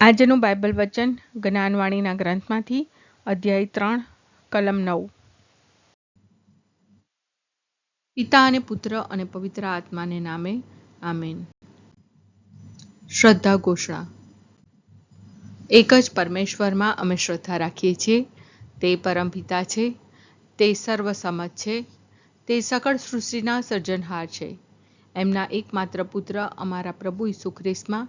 આજનું બાઇબલ વચન જ્ઞાનવાણીના ગ્રંથમાંથી અધ્યાય ત્રણ, કલમ નવ. પિતા અને પુત્ર અને પવિત્ર આત્માને નામે, આમેન. શ્રદ્ધા ઘોષણા. એક જ પરમેશ્વરમાં અમે શ્રદ્ધા રાખીએ છીએ. તે પરમપિતા છે. તે સર્વસમત છે. તે સકળ સૃષ્ટિના સર્જનહાર છે. એમના એકમાત્ર પુત્ર અમારા પ્રભુ ઈસુ ખ્રિસ્તમાં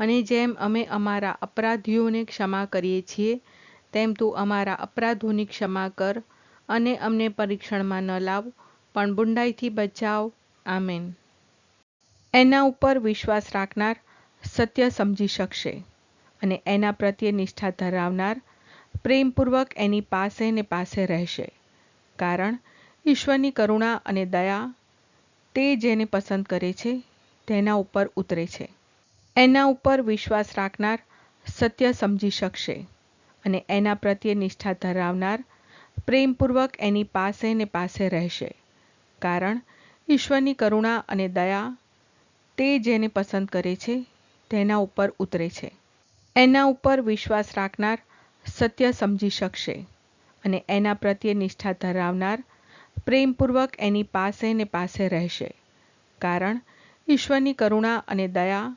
અને જેમ અમે અમારા અપરાધીઓને ક્ષમા કરીએ છીએ, તેમ તું અમારા અપરાધોની ક્ષમા કર અને અમને પરીક્ષણમાં ન લાવ, પણ બુંડાઈથી બચાવ. આમેન. એના ઉપર વિશ્વાસ રાખનાર સત્ય સમજી શકશે અને એના પ્રત્યે નિષ્ઠા ધરાવનાર પ્રેમપૂર્વક એની પાસે ને પાસે રહેશે. કારણ ઈશ્વરની કરુણા અને દયા તે જેને પસંદ કરે છે, તેના ઉપર ઉતરે છે. એના ઉપર વિશ્વાસ રાખનાર સત્ય સમજી શકશે અને એના પ્રત્યે નિષ્ઠા ધરાવનાર પ્રેમપૂર્વક એની પાસે ને પાસે રહેશે. કારણ ઈશ્વરની કરુણા અને દયા તે જેને પસંદ કરે છે, તેના ઉપર ઉતરે છે. એના ઉપર વિશ્વાસ રાખનાર સત્ય સમજી શકશે અને એના પ્રત્યે નિષ્ઠા ધરાવનાર પ્રેમપૂર્વક એની પાસે ને પાસે રહેશે. કારણ ઈશ્વરની કરુણા અને દયા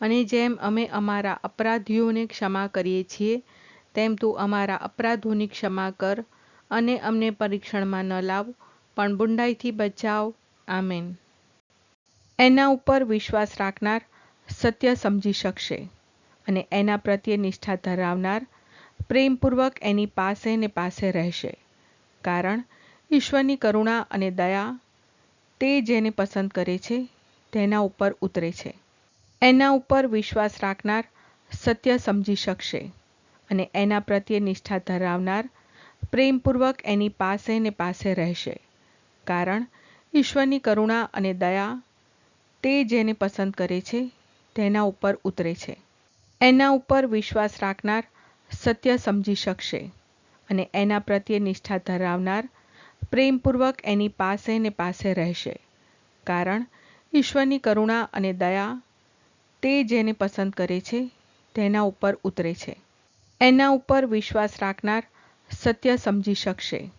અને જેમ અમે અમારા અપરાધીઓને ક્ષમા કરીએ છીએ, તેમ તું અમારા અપરાધોની ક્ષમા કર અને અમને પરીક્ષણમાં ન લાવ, પણ બુંડાઈથી બચાવ. આમેન. એના ઉપર વિશ્વાસ રાખનાર સત્ય સમજી શકશે અને એના પ્રત્યે નિષ્ઠા ધરાવનાર પ્રેમપૂર્વક એની પાસે ને પાસે રહેશે. કારણ ઈશ્વરની કરુણા અને દયા તે જેને પસંદ કરે છે, તેના ઉપર ઉતરે છે. એના ઉપર વિશ્વાસ રાખનાર સત્ય સમજી શકશે અને એના પ્રત્યે નિષ્ઠા ધરાવનાર પ્રેમપૂર્વક એની પાસે ને પાસે રહેશે. કારણ ઈશ્વરની કરુણા અને દયા તે જેને પસંદ કરે છે, તેના ઉપર ઉતરે છે. એના ઉપર વિશ્વાસ રાખનાર સત્ય સમજી શકશે અને એના પ્રત્યે નિષ્ઠા ધરાવનાર પ્રેમપૂર્વક એની પાસે ને પાસે રહેશે. કારણ ઈશ્વરની કરુણા અને દયા તે જેને પસંદ કરે છે, તેના ઉપર ઉતરે છે. એના ઉપર વિશ્વાસ રાખનાર સત્ય સમજી શકશે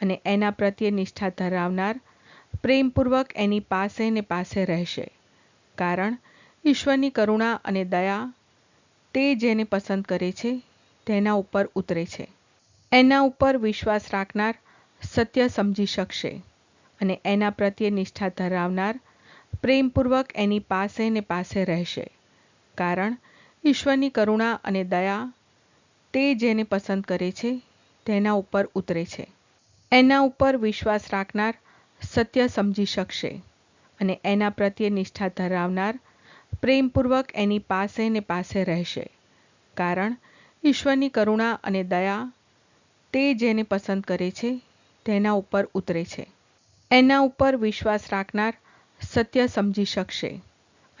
અને એના પ્રત્યે નિષ્ઠા ધરાવનાર પ્રેમપૂર્વક એની પાસે ને પાસે રહેશે. કારણ, ઈશ્વરની કરુણા અને દયા તે જેને પસંદ કરે છે, તેના ઉપર ઉતરે છે. એના ઉપર વિશ્વાસ રાખનાર સત્ય સમજી શકશે અને એના પ્રત્યે નિષ્ઠા ધરાવનાર પ્રેમપૂર્વક એની પાસે ને પાસે રહેશે. કારણ, ઈશ્વરની કરુણા અને દયા તે જેને પસંદ કરે છે, તેના ઉપર ઉતરે છે. એના ઉપર વિશ્વાસ રાખનાર સત્ય સમજી શકશે અને એના પ્રત્યે નિષ્ઠા ધરાવનાર પ્રેમપૂર્વક એની પાસે ને પાસે રહેશે. કારણ, ઈશ્વરની કરુણા અને દયા તે જેને પસંદ કરે છે, તેના ઉપર ઉતરે છે. એના ઉપર વિશ્વાસ રાખનાર સત્ય સમજી શકશે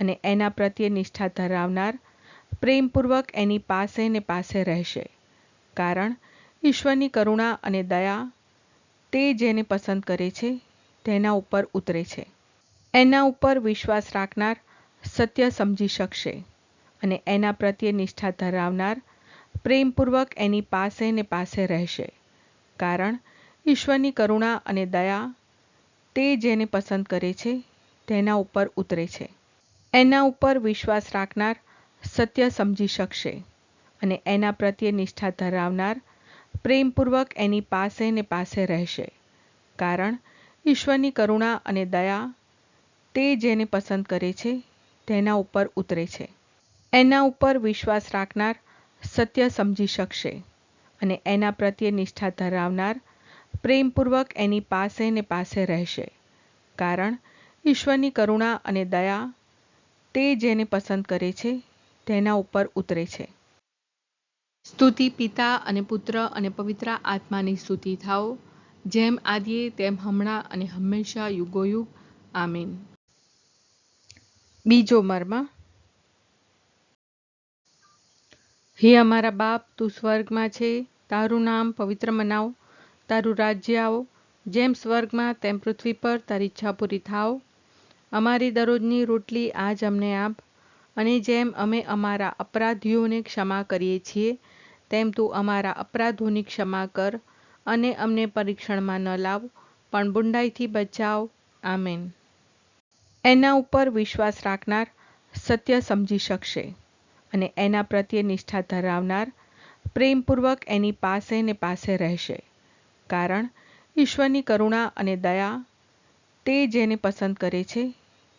અને એના પ્રત્યે નિષ્ઠા ધરાવનાર પ્રેમપૂર્વક એની પાસે ને પાસે રહેશે. કારણ ઈશ્વરની કરુણા અને દયા તે જેને પસંદ કરે છે, તેના ઉપર ઉતરે છે. એના ઉપર વિશ્વાસ રાખનાર સત્ય સમજી શકશે અને એના પ્રત્યે નિષ્ઠા ધરાવનાર પ્રેમપૂર્વક એની પાસે ને પાસે રહેશે. કારણ ઈશ્વરની કરુણા અને દયા તે જેને પસંદ કરે છે તેના ઉપર ઉતરે છે. એના ઉપર વિશ્વાસ રાખનાર સત્ય સમજી શકશે અને એના પ્રત્યે નિષ્ઠા ધરાવનાર પ્રેમપૂર્વક એની પાસે ને પાસે રહેશે. કારણ ઈશ્વરની કરુણા અને દયા તે જેને પસંદ કરે છે તેના ઉપર ઉતરે છે. એના ઉપર વિશ્વાસ રાખનાર સત્ય સમજી શકશે અને એના પ્રત્યે નિષ્ઠા ધરાવનાર પ્રેમપૂર્વક એની પાસે ને પાસે રહેશે. કારણ ઈશ્વરની કરુણા અને દયા તે જેને પસંદ કરે છે, તેના ઉપર ઉતરે છે. સ્તુતિ પિતા અને પુત્ર અને પવિત્ર આત્માની સ્તુતિ થાઓ, જેમ આદિએ તેમ હમણાં અને હંમેશા યુગોયુગ. આમીન. બીજો મર્મ. હે અમારા બાપ, તું સ્વર્ગમાં છે, તારું નામ પવિત્ર મનાવ, તારું રાજ્ય આવો, જેમ સ્વર્ગમાં તેમ પૃથ્વી પર તારી ઈચ્છા પૂરી થાવ અમારી દરરોજની રોટલી આજ અમને આપ. અને જેમ અમે અમારા અપરાધીઓને ક્ષમા કરીએ છીએ, તેમ તું અમારા અપરાધોની ક્ષમા કર અને અમને પરીક્ષણમાં ન લાવ, પણ બુંડાઈથી બચાવ. આમેન. એના ઉપર વિશ્વાસ રાખનાર સત્ય સમજી શકશે અને એના પ્રત્યે નિષ્ઠા ધરાવનાર પ્રેમપૂર્વક એની પાસે ને પાસે રહેશે. કારણ ઈશ્વરની કરુણા અને દયા તે જેને પસંદ કરે છે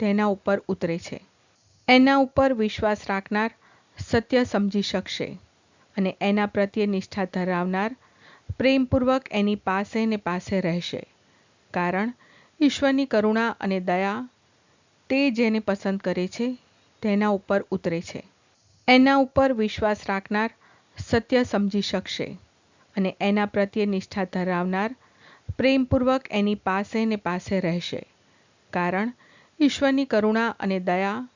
તેના ઉપર ઉતરે છે. એના ઉપર વિશ્વાસ રાખનાર સત્ય સમજી શકશે અને એના પ્રત્યે નિષ્ઠા ધરાવનાર પ્રેમપૂર્વક એની પાસે ને પાસે રહેશે. કારણ ઈશ્વરની કરુણા અને દયા તે જેને પસંદ કરે છે તેના ઉપર ઉતરે છે. એના ઉપર વિશ્વાસ રાખનાર સત્ય સમજી શકશે અને એના પ્રત્યે નિષ્ઠા ધરાવનાર પ્રેમપૂર્વક એની પાસે ને પાસે રહેશે. કારણ ઈશ્વરની કરુણા અને દયા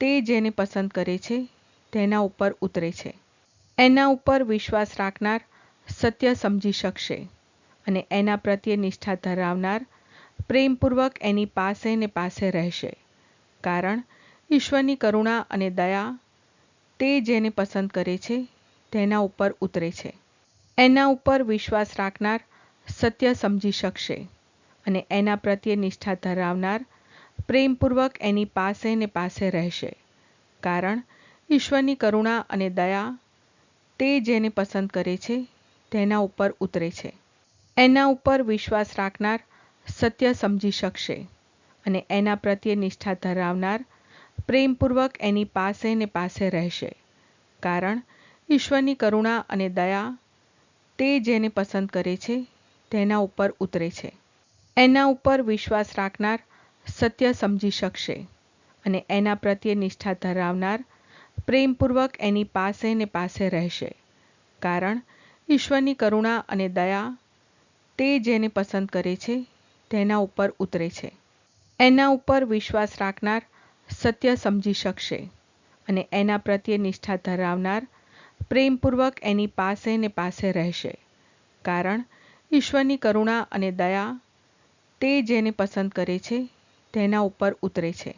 તે જેને પસંદ કરે છે, તેના ઉપર ઉતરે છે. એના ઉપર વિશ્વાસ રાખનાર સત્ય સમજી શકશે અને એના પ્રત્યે નિષ્ઠા ધરાવનાર પ્રેમપૂર્વક એની પાસે ને પાસે રહેશે. કારણ ઈશ્વરની કરુણા અને દયા તે જેને પસંદ કરે છે, તેના ઉપર ઉતરે છે. એના ઉપર વિશ્વાસ રાખનાર સત્ય સમજી શકશે અને એના પ્રત્યે નિષ્ઠા ધરાવનાર પ્રેમપૂર્વક એની પાસે ને પાસે રહેશે. કારણ, ઈશ્વરની કરુણા અને દયા તે જેને પસંદ કરે છે, તેના ઉપર ઉતરે છે. એના ઉપર વિશ્વાસ રાખનાર સત્ય સમજી શકશે અને એના પ્રત્યે નિષ્ઠા ધરાવનાર પ્રેમપૂર્વક એની પાસે ને પાસે રહેશે. કારણ, ઈશ્વરની કરુણા અને દયા તે જેને પસંદ કરે છે, તેના ઉપર ઉતરે છે. એના ઉપર વિશ્વાસ રાખનાર સત્ય સમજી શકશે અને એના પ્રત્યે નિષ્ઠા ધરાવનાર પ્રેમપૂર્વક એની પાસે ને પાસે રહેશે. કારણ ઈશ્વરની કરુણા અને દયા તે જેને પસંદ કરે છે, તેના ઉપર ઉતરે છે. એના ઉપર વિશ્વાસ રાખનાર સત્ય સમજી શકશે અને એના પ્રત્યે નિષ્ઠા ધરાવનાર પ્રેમપૂર્વક એની પાસે ને પાસે રહેશે. કારણ ઈશ્વરની કરુણા અને દયા તે જેને પસંદ કરે છે તેના ઉપર ઉતરે છે.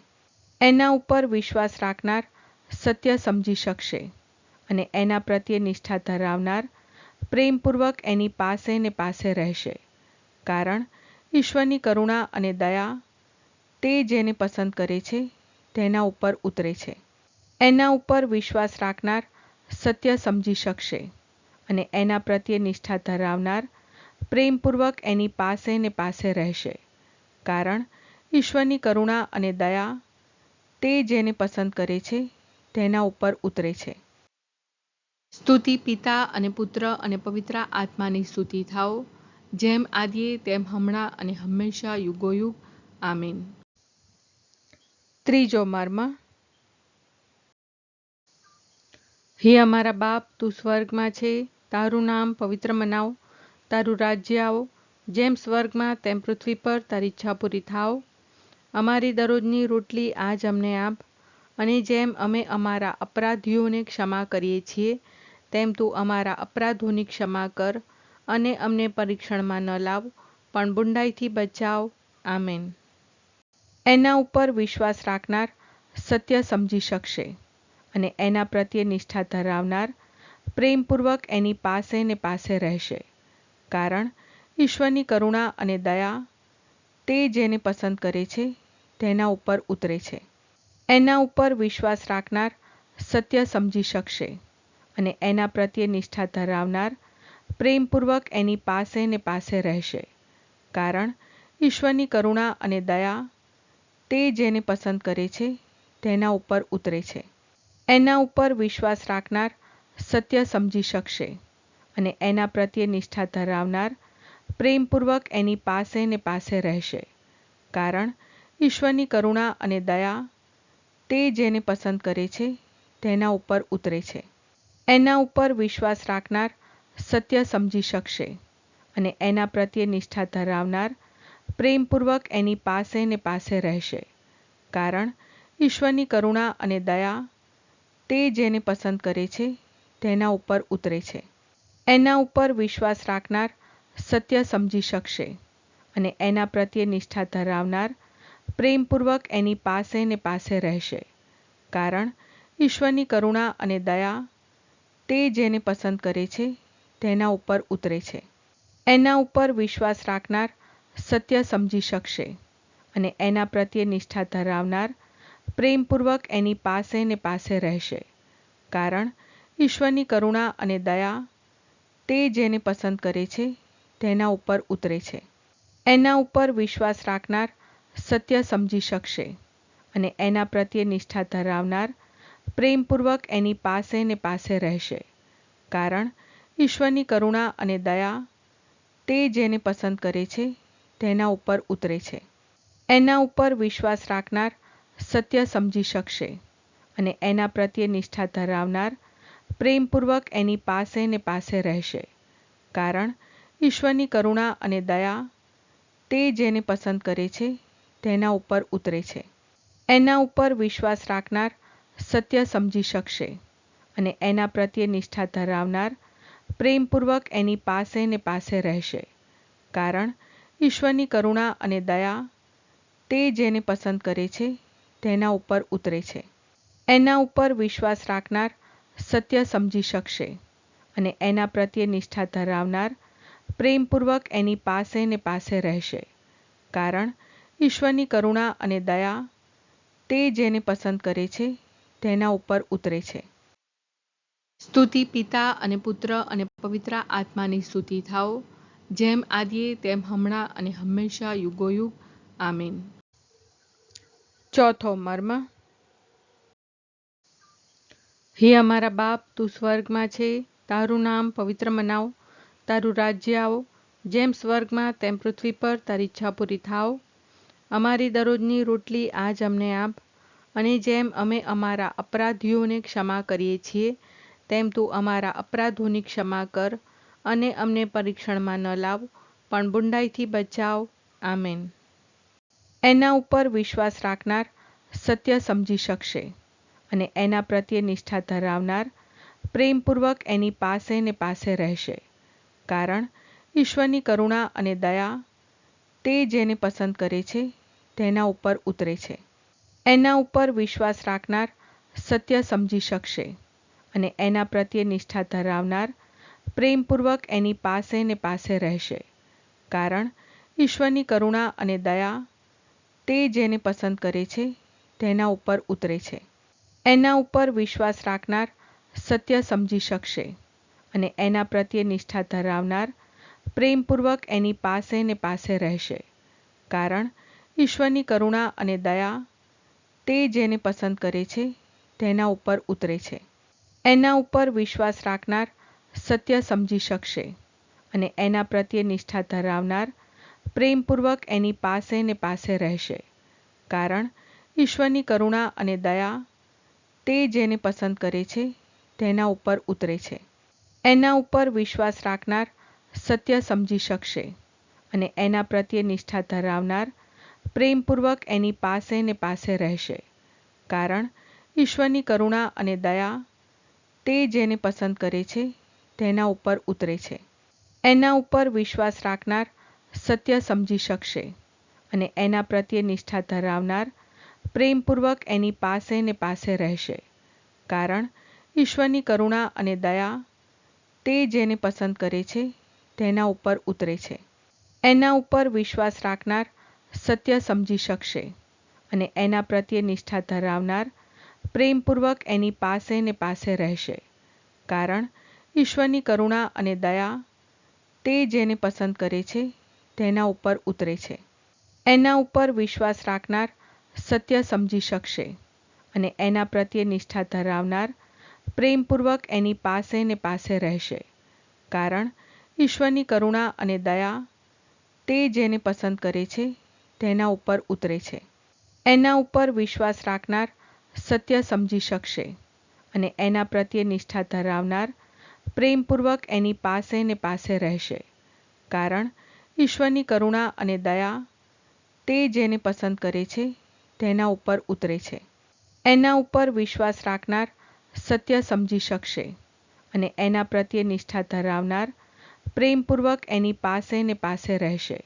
એના ઉપર વિશ્વાસ રાખનાર સત્ય સમજી શકશે અને એના પ્રત્યે નિષ્ઠા ધરાવનાર પ્રેમપૂર્વક એની પાસે ને પાસે રહેશે. કારણ ઈશ્વરની કરુણા અને દયા તે જેને પસંદ કરે છે, તેના ઉપર ઉતરે છે. એના ઉપર વિશ્વાસ રાખનાર સત્ય સમજી શકશે અને એના પ્રત્યે નિષ્ઠા ધરાવનાર પ્રેમપૂર્વક એની પાસે ને પાસે રહેશે. કારણ ઈશ્વરની કરુણા અને દયા તે જેને પસંદ કરે છે તેના ઉપર ઉતરે છે. સ્તુતિ પિતા અને પુત્ર અને પવિત્ર આત્માની સ્તુતિ થાઓ. જેમ આદિએ તેમ હમણાં અને હંમેશા યુગોયુગ. આમીન. ત્રીજો મર્મ. હે અમારા બાપ તું સ્વર્ગમાં છે. તારું નામ પવિત્ર મનાવ. તારું રાજ્ય આવો. જેમ સ્વર્ગમાં તેમ પૃથ્વી પર તારી ઈચ્છા પૂરી થાવ અમારી દરરોજની રોટલી આજ અમને આપ. અને જેમ અમે અમારા અપરાધીઓને ક્ષમા કરીએ છીએ, તેમ તું અમારા અપરાધોની ક્ષમા કર અને અમને પરીક્ષણમાં ન લાવ, પણ બુંડાઈથી બચાવ. આમેન. એના ઉપર વિશ્વાસ રાખનાર સત્ય સમજી શકશે અને એના પ્રત્યે નિષ્ઠા ધરાવનાર પ્રેમપૂર્વક એની પાસે ને પાસે રહેશે. કારણ ઈશ્વરની કરુણા અને દયા તે જેને પસંદ કરે છે તેના ઉપર ઉતરે છે. એના ઉપર વિશ્વાસ રાખનાર સત્ય સમજી શકશે અને એના પ્રત્યે નિષ્ઠા ધરાવનાર પ્રેમપૂર્વક એની પાસે ને પાસે રહેશે. કારણ ઈશ્વરની કરુણા અને દયા તે જેને પસંદ કરે છે તેના ઉપર ઉતરે છે. એના ઉપર વિશ્વાસ રાખનાર સત્ય સમજી શકશે અને એના પ્રત્યે નિષ્ઠા ધરાવનાર પ્રેમપૂર્વક એની પાસે ને પાસે રહેશે. કારણ ઈશ્વરની કરુણા અને દયા તે જેને પસંદ કરે છે, તેના ઉપર ઉતરે છે. એના ઉપર વિશ્વાસ રાખનાર સત્ય સમજી શકશે અને એના પ્રત્યે નિષ્ઠા ધરાવનાર પ્રેમપૂર્વક એની પાસે ને પાસે રહેશે. કારણ ઈશ્વરની કરુણા અને દયા તે જેને પસંદ કરે છે, તેના ઉપર ઉતરે છે. એના ઉપર વિશ્વાસ રાખનાર સત્ય સમજી શકશે અને એના પ્રત્યે નિષ્ઠા ધરાવનાર પ્રેમપૂર્વક એની પાસે ને પાસે રહેશે. કારણ, ઈશ્વરની કરુણા અને દયા તે જેને પસંદ કરે છે, તેના ઉપર ઉતરે છે. એના ઉપર વિશ્વાસ રાખનાર સત્ય સમજી શકશે અને એના પ્રત્યે નિષ્ઠા ધરાવનાર પ્રેમપૂર્વક એની પાસે ને પાસે રહેશે. કારણ, ઈશ્વરની કરુણા અને દયા તે જેને પસંદ કરે છે, તેના ઉપર ઉતરે છે. એના ઉપર વિશ્વાસ રાખનાર સત્ય સમજી શકશે અને એના પ્રત્યે નિષ્ઠા ધરાવનાર પ્રેમપૂર્વક એની પાસે ને પાસે રહેશે. કારણ ઈશ્વરની કરુણા અને દયા તે જેને પસંદ કરે છે, તેના ઉપર ઉતરે છે. એના ઉપર વિશ્વાસ રાખનાર સત્ય સમજી શકશે અને એના પ્રત્યે નિષ્ઠા ધરાવનાર પ્રેમપૂર્વક એની પાસે ને પાસે રહેશે. કારણ ઈશ્વરની કરુણા અને દયા તે જેને પસંદ કરે છે તેના ઉપર ઉતરે છે. એના ઉપર વિશ્વાસ રાખનાર સત્ય સમજી શકશે અને એના પ્રત્યે નિષ્ઠા ધરાવનાર પ્રેમપૂર્વક એની પાસે ને પાસે રહેશે. કારણ ઈશ્વરની કરુણા અને દયા તે જેને પસંદ કરે છે, તેના ઉપર ઉતરે છે. એના ઉપર વિશ્વાસ રાખનાર સત્ય સમજી શકશે અને એના પ્રત્યે નિષ્ઠા ધરાવનાર પ્રેમપૂર્વક એની પાસે ને પાસે રહેશે. કારણ ઈશ્વરની કરુણા અને દયા તે જેને પસંદ કરે છે, તેના ઉપર ઉતરે છે. સ્તુતિ પિતા અને પુત્ર અને પવિત્ર આત્માની સ્તુતિ થાઓ, જેમ આદિએ તેમ હમણાં અને હંમેશા યુગોયુગ. આમીન. ચોથો મર્મ. હે અમારા બાપ, તું સ્વર્ગમાં છે, તારું નામ પવિત્ર મનાવ, તારું રાજ્ય આવો, જેમ સ્વર્ગમાં તેમ પૃથ્વી પર તારી ઈચ્છા પૂરી થાવ અમારી દરરોજની રોટલી આજ અમને આપ અને જેમ અમે અમારા અપરાધીઓને ક્ષમા કરીએ છીએ, તેમ તું અમારા અપરાધોની ક્ષમા કર અને અમને પરીક્ષણમાં ન લાવ, પણ બુંડાઈથી બચાવ. આમેન. એના ઉપર વિશ્વાસ રાખનાર સત્ય સમજી શકશે અને એના પ્રત્યે નિષ્ઠા ધરાવનાર પ્રેમપૂર્વક એની પાસે ને પાસે રહેશે. કારણ ઈશ્વરની કરુણા અને દયા તે જેને પસંદ કરે છે તેના ઉપર ઉતરે છે. એના ઉપર વિશ્વાસ રાખનાર સત્ય સમજી શકશે અને એના પ્રત્યે નિષ્ઠા ધરાવનાર પ્રેમપૂર્વક એની પાસે ને પાસે રહેશે. કારણ ઈશ્વરની કરુણા અને દયા તે જેને પસંદ કરે છે, તેના ઉપર ઉતરે છે. એના ઉપર વિશ્વાસ રાખનાર સત્ય સમજી શકશે અને એના પ્રત્યે નિષ્ઠા ધરાવનાર પ્રેમપૂર્વક એની પાસે ને પાસે રહેશે. કારણ ઈશ્વરની કરુણા અને દયા તે જેને પસંદ કરે છે, તેના ઉપર ઉતરે છે. એના ઉપર વિશ્વાસ રાખનાર સત્ય સમજી શકશે અને એના પ્રત્યે નિષ્ઠા ધરાવનાર પ્રેમપૂર્વક એની પાસે ને પાસે રહેશે. કારણ ઈશ્વરની કરુણા અને દયા તે જેને પસંદ કરે છે, તેના ઉપર ઉતરે છે. એના ઉપર વિશ્વાસ રાખનાર સત્ય સમજી શકશે અને એના પ્રત્યે નિષ્ઠા ધરાવનાર પ્રેમપૂર્વક એની પાસે ને પાસે રહેશે. કારણ, ઈશ્વરની કરુણા અને દયા તે જેને પસંદ કરે છે, તેના ઉપર ઉતરે છે. એના ઉપર વિશ્વાસ રાખનાર સત્ય સમજી શકશે અને એના પ્રત્યે નિષ્ઠા ધરાવનાર પ્રેમપૂર્વક એની પાસે ને પાસે રહેશે. કારણ, ઈશ્વરની કરુણા અને દયા તે જેને પસંદ કરે છે, તેના ઉપર ઉતરે છે. એના ઉપર વિશ્વાસ રાખનાર સત્ય સમજી શકશે અને એના પ્રત્યે નિષ્ઠા ધરાવનાર પ્રેમપૂર્વક એની પાસે ને પાસે રહેશે. કારણ ઈશ્વરની કરુણા અને દયા તે જેને પસંદ કરે છે, તેના ઉપર ઉતરે છે. એના ઉપર વિશ્વાસ રાખનાર સત્ય સમજી શકશે અને એના પ્રત્યે નિષ્ઠા ધરાવનાર પ્રેમપૂર્વક એની પાસે ને પાસે રહેશે. કારણ ઈશ્વરની કરુણા અને દયા તે જેને પસંદ કરે છે તેના ઉપર ઉતરે છે. એના ઉપર વિશ્વાસ રાખનાર સત્ય સમજી શકશે અને એના પ્રત્યે નિષ્ઠા ધરાવનાર પ્રેમપૂર્વક એની પાસે ને પાસે રહેશે. કારણ ઈશ્વરની કરુણા અને દયા તે જેને પસંદ કરે છે તેના ઉપર ઉતરે છે. એના ઉપર વિશ્વાસ રાખનાર સત્ય સમજી શકશે અને એના પ્રત્યે નિષ્ઠા ધરાવનાર પ્રેમપૂર્વક એની પાસે ને પાસે રહેશે.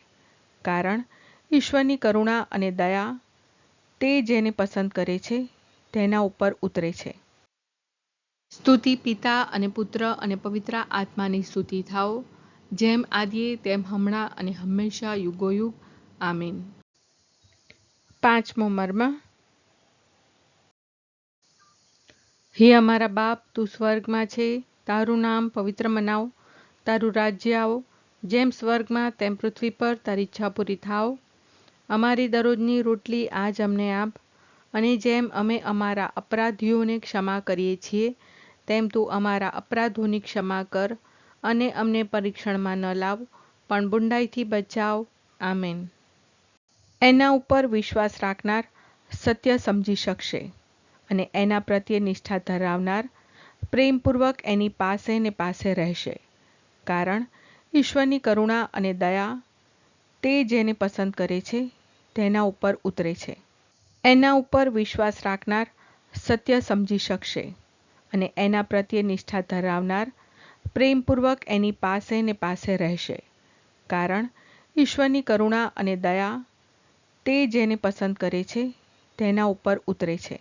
કારણ ઈશ્વરની કરુણા અને દયા તે જેને પસંદ કરે છે, તેના ઉપર ઉતરે છે. સ્તુતિ પિતા અને પુત્ર અને પવિત્ર આત્માની સ્તુતિ થાઓ, જેમ આદિએ તેમ હમણાં અને હંમેશા યુગોયુગ. આમીન. પાંચમો મર્મ. હે અમારા બાપ, તું સ્વર્ગમાં છે, તારું નામ પવિત્ર મનાવ, તારું રાજ્ય આવો, જેમ સ્વર્ગમાં તેમ પૃથ્વી પર તારી ઈચ્છા પૂરી થાવ અમારી દરરોજની રોટલી આજ અમને આપ અને જેમ અમે અમારા અપરાધીઓને ક્ષમા કરીએ છીએ, તેમ તું અમારા અપરાધોની ક્ષમા કર અને અમને પરીક્ષણમાં ન લાવ, પણ બુંડાઈથી બચાવ. આમેન. એના ઉપર વિશ્વાસ રાખનાર સત્ય સમજી શકશે અને એના પ્રત્યે નિષ્ઠા ધરાવનાર પ્રેમપૂર્વક એની પાસે ને પાસે રહેશે. કારણ ઈશ્વરની કરુણા અને દયા તે જેને પસંદ કરે છે તેના ઉપર ઉતરે છે. એના ઉપર વિશ્વાસ રાખનાર સત્ય સમજી શકશે અને એના પ્રત્યે નિષ્ઠા ધરાવનાર પ્રેમપૂર્વક એની પાસે ને પાસે રહેશે. કારણ ઈશ્વરની કરુણા અને દયા તે જેને પસંદ કરે છે, તેના ઉપર ઉતરે છે.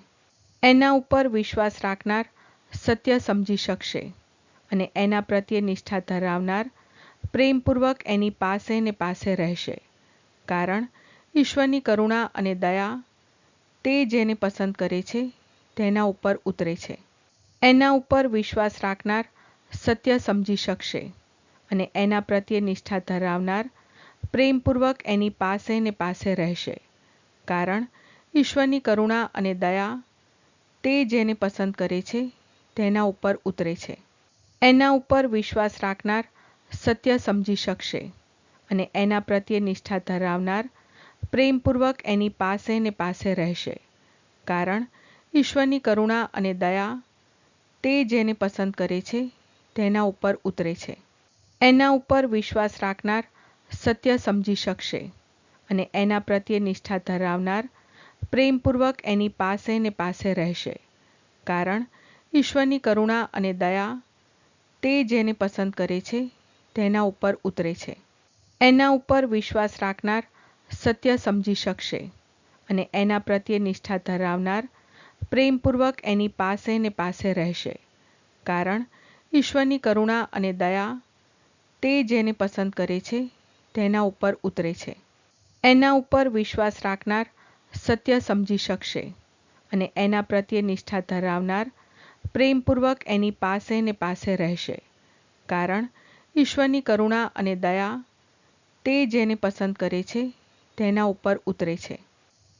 એના ઉપર વિશ્વાસ રાખનાર સત્ય સમજી શકશે અને એના પ્રત્યે નિષ્ઠા ધરાવનાર પ્રેમપૂર્વક એની પાસે ને પાસે રહેશે. કારણ ઈશ્વરની કરુણા અને દયા તે જેને પસંદ કરે છે, તેના ઉપર ઉતરે છે. એના ઉપર વિશ્વાસ રાખનાર સત્ય સમજી શકશે અને એના પ્રત્યે નિષ્ઠા ધરાવનાર પ્રેમપૂર્વક એની પાસે ને પાસે રહેશે. કારણ ઈશ્વરની કરુણા અને દયા તે જેને પસંદ કરે છે, તેના ઉપર ઉતરે છે. એના ઉપર વિશ્વાસ રાખનાર સત્ય સમજી શકશે અને એના પ્રત્યે નિષ્ઠા ધરાવનાર પ્રેમપૂર્વક એની પાસે ને પાસે રહેશે. કારણ ઈશ્વરની કરુણા અને દયા તે જેને પસંદ કરે છે, તેના ઉપર ઉતરે છે. એના ઉપર વિશ્વાસ રાખનાર સત્ય સમજી શકશે અને એના પ્રત્યે નિષ્ઠા ધરાવનાર પ્રેમપૂર્વક એની પાસે ને પાસે રહેશે. કારણ ઈશ્વરની કરુણા અને દયા તે જેને પસંદ કરે છે, તેના ઉપર ઉતરે છે. એના ઉપર વિશ્વાસ રાખનાર સત્ય સમજી શકશે અને એના પ્રત્યે નિષ્ઠા ધરાવનાર પ્રેમપૂર્વક એની પાસે ને પાસે રહેશે. કારણ ઈશ્વરની કરુણા અને દયા તે જેને પસંદ કરે છે, તેના ઉપર ઉતરે છે. એના ઉપર વિશ્વાસ રાખનાર સત્ય સમજી શકશે અને એના પ્રત્યે નિષ્ઠા ધરાવનાર પ્રેમપૂર્વક એની પાસે ને પાસે રહેશે. કારણ ઈશ્વરની કરુણા અને દયા તે જેને પસંદ કરે છે તેના ઉપર ઉતરે છે.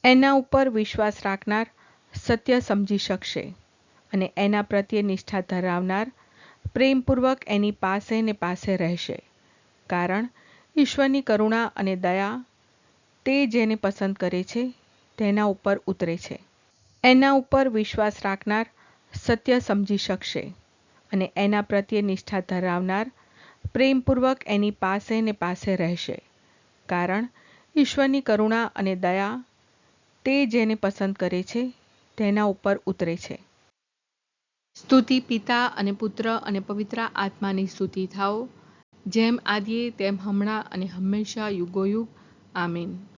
એના ઉપર વિશ્વાસ રાખનાર સત્ય સમજી શકશે અને એના પ્રત્યે નિષ્ઠા ધરાવનાર પ્રેમપૂર્વક એની પાસે ને પાસે રહેશે. કારણ ઈશ્વરની કરુણા અને દયા તે જેને પસંદ કરે છે, તેના ઉપર ઉતરે છે. એના ઉપર વિશ્વાસ રાખનાર સત્ય સમજી શકશે અને એના પ્રત્યે નિષ્ઠા ધરાવનાર પ્રેમપૂર્વક એની પાસે ને પાસે રહેશે. કારણ ઈશ્વરની કરુણા અને દયા તે જેને પસંદ કરે છે, તેના ઉપર ઉતરે છે. સ્તુતિ પિતા અને પુત્ર અને પવિત્ર આત્માની સ્તુતિ થાઓ, જેમ આદિએ તેમ હમણાં અને હંમેશા યુગોયુગ. આમીન.